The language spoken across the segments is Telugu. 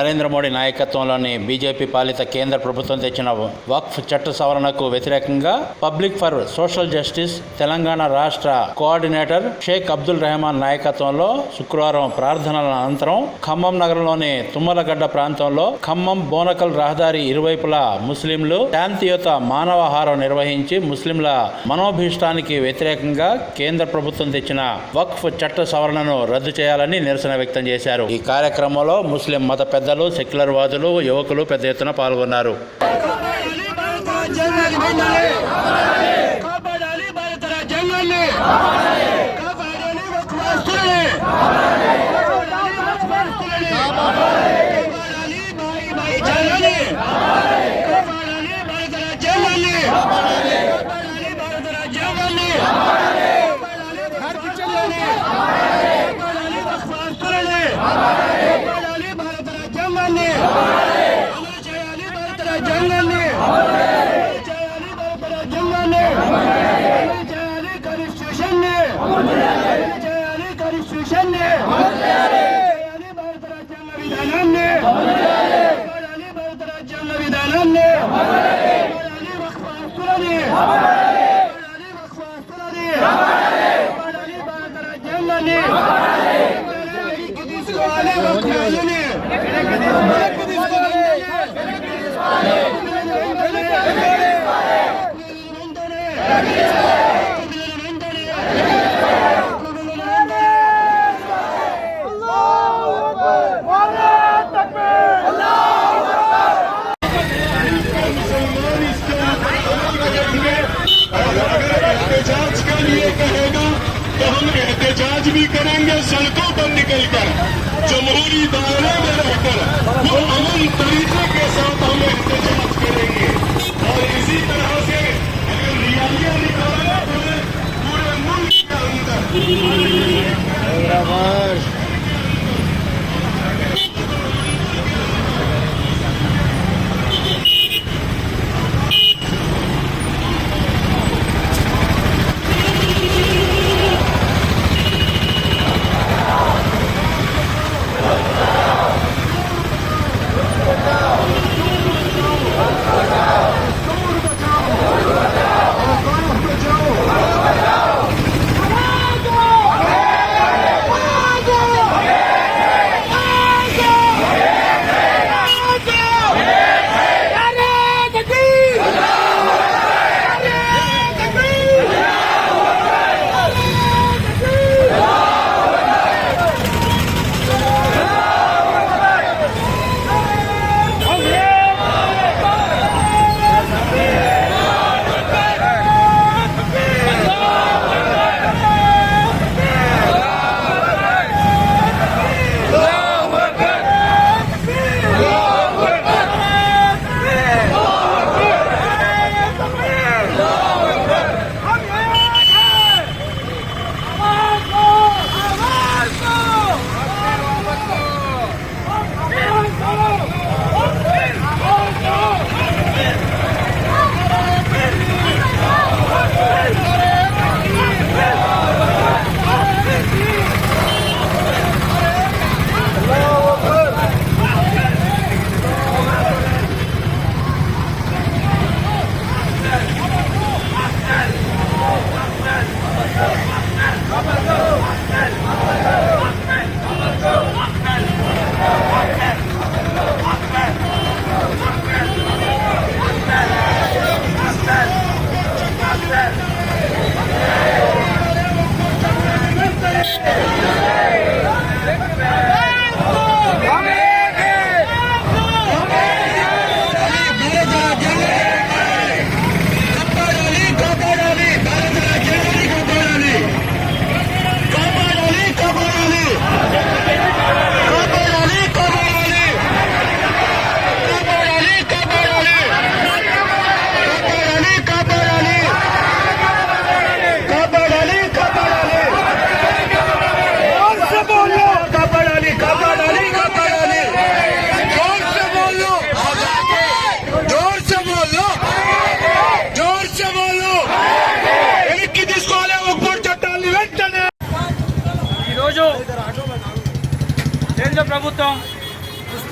నరేంద్ర మోడీ నాయకత్వంలోని బీజేపీ పాలిత కేంద్ర ప్రభుత్వం తెచ్చిన వక్ఫ్ చట్ట సవరణకు వ్యతిరేకంగా public for social justice Telangana రాష్ట్ర కోఆర్డినేటర్ షేక్ అబ్దుల్ రెహమాన్ నాయకత్వంలో శుక్రవారం ప్రార్థనల అనంతరం ఖమ్మం నగరంలోని తుమ్మలగడ్డ ప్రాంతంలో ఖమ్మం బోనకల్ రహదారి ఇరువైపులా ముస్లింలు శాంతియుత మానవహారం నిర్వహించి ముస్లింల మనోభీష్టానికి వ్యతిరేకంగా కేంద్ర ప్రభుత్వం తెచ్చిన వక్ఫ్ చట్ట సవరణను రద్దు చేయాలని నిరసన వ్యక్తం చేశారు. ఈ కార్యక్రమంలో ముస్లిం మత పెద్ద పెద్దలు సెక్యులర్ వాదులు యువకులు పెద్ద ఎత్తున పాల్గొన్నారు. तो हम एहतजाज भी करेंगे, सड़कों पर निकलकर जमहूरी दायरे में रहकर, वो अमन तरीके के साथ हम एहतजाज करेंगे। और इसी तरह से अगर रियालियाँ निकालना पूरे पूरे मुल्क के अंदर।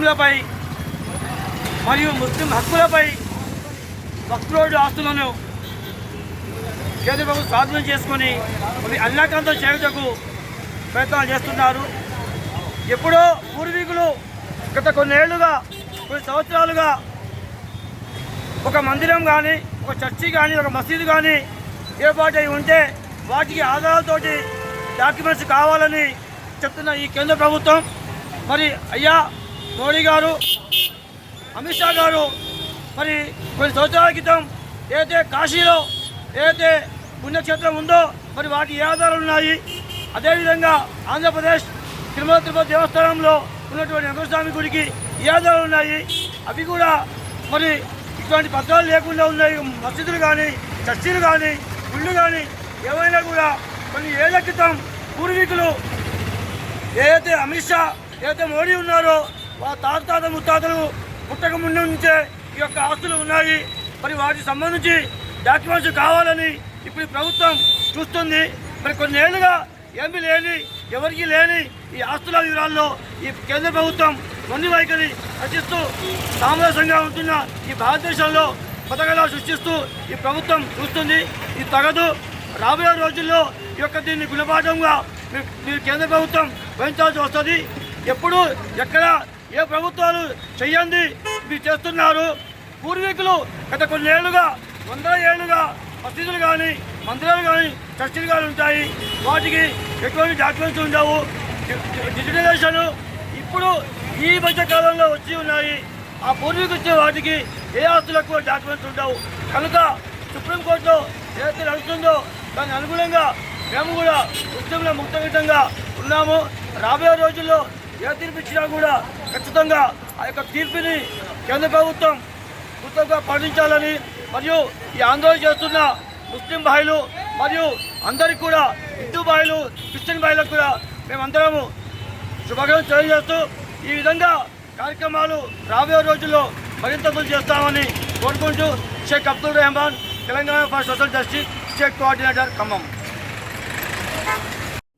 ముస్లింలపై మరియు ముస్లిం హక్కులపై వక్రోడ్ ఆస్తులను కేంద్ర ప్రభుత్వం స్వాధీనం చేసుకొని అవి అన్యాక్రాంతం చేయుటకు ప్రయత్నాలు చేస్తున్నారు. ఎప్పుడో పూర్వీకులు గత కొన్నేళ్ళుగా కొన్ని సంవత్సరాలుగా ఒక మందిరం కానీ ఒక చర్చి కానీ ఒక మసీదు కానీ ఏర్పాటై ఉంటే వాటికి ఆధారాలతోటి డాక్యుమెంట్స్ కావాలని చెప్తున్న ఈ కేంద్ర ప్రభుత్వం. మరి అయ్యా మోడీ గారు అమిత్ షా గారు మరి కొన్ని సంవత్సరాల క్రితం ఏదైతే కాశీలో ఏదైతే పుణ్యక్షేత్రం ఉందో మరి వాటి ఏ ఆధారాలు ఉన్నాయి? అదేవిధంగా ఆంధ్రప్రదేశ్ తిరుమల తిరుపతి దేవస్థానంలో ఉన్నటువంటి వెంకటస్వామి గుడికి ఏ ఆధారాలు ఉన్నాయి? అవి కూడా మరి ఇటువంటి పత్రాలు లేకుండా ఉన్నాయి. మసీదులు కానీ చర్చీలు కానీ గుళ్ళు కానీ ఏవైనా కూడా కొన్ని ఏళ్ళ క్రితం పూర్వీకులు ఏదైతే అమిత్ షా ఏదైతే మోడీ ఉన్నారో మా తాత తాత ముత్తాతలు పుట్టక ముందు నుంచే ఈ యొక్క ఆస్తులు ఉన్నాయి. మరి వాటికి సంబంధించి డాక్యుమెంట్స్ కావాలని ఇప్పుడు ప్రభుత్వం చూస్తుంది. మరి కొన్నేళ్ళుగా ఏమీ లేని ఎవరికి లేని ఈ ఆస్తుల వివరాల్లో ఈ కేంద్ర ప్రభుత్వం కొన్ని వైఖరి రచిస్తూ సామరస్యంగా ఉంటున్న ఈ భారతదేశంలో పథకాలు సృష్టిస్తూ ఈ ప్రభుత్వం చూస్తుంది. ఇది తగదు రాబోయే రోజుల్లో ఈ యొక్క దీన్ని గుణపాఠంగా మీ మీరు కేంద్ర ప్రభుత్వం వహించాల్సి వస్తుంది. ఎప్పుడు ఎక్కడ ఏ ప్రభుత్వాలు చెయ్యండి మీరు చేస్తున్నారు. పూర్వీకులు గత కొన్నేళ్ళుగా వందల ఏళ్ళుగా మసీదులు కానీ మందిరాలు కానీ చర్చిలు కానీ ఉంటాయి. వాటికి ఎటువంటి డాక్యుమెంట్స్ ఉండవు. డిజిటలైజేషన్ ఇప్పుడు ఈ మధ్య కాలంలో వచ్చి ఉన్నాయి. ఆ పూర్వీకులు వాటికి ఏ ఆస్తులకు డాక్యుమెంట్స్ ఉండవు. కనుక సుప్రీంకోర్టులో ఏదైతే నడుస్తుందో దాని అనుగుణంగా మేము కూడా ముస్లింల ముక్తవిధంగా ఉన్నాము. రాబోయే రోజుల్లో ఏ తీర్పు ఇచ్చినా కూడా ఖచ్చితంగా ఆ యొక్క తీర్పుని కేంద్ర ప్రభుత్వం కృతంగా పాటించాలని మరియు ఈ ఆందోళన చేస్తున్న ముస్లిం భాయిలు మరియు అందరికి కూడా హిందూ భాయిలు క్రిస్టియన్ భాయిలకు కూడా మేమందరము శుభాకాంక్షలు తెలియజేస్తూ ఈ విధంగా కార్యక్రమాలు రాబోయే రోజుల్లో మరింత చేస్తామని కోరుకుంటూ Sheikh Abdul Rehman Telangana for social justice state coordinator Khammam.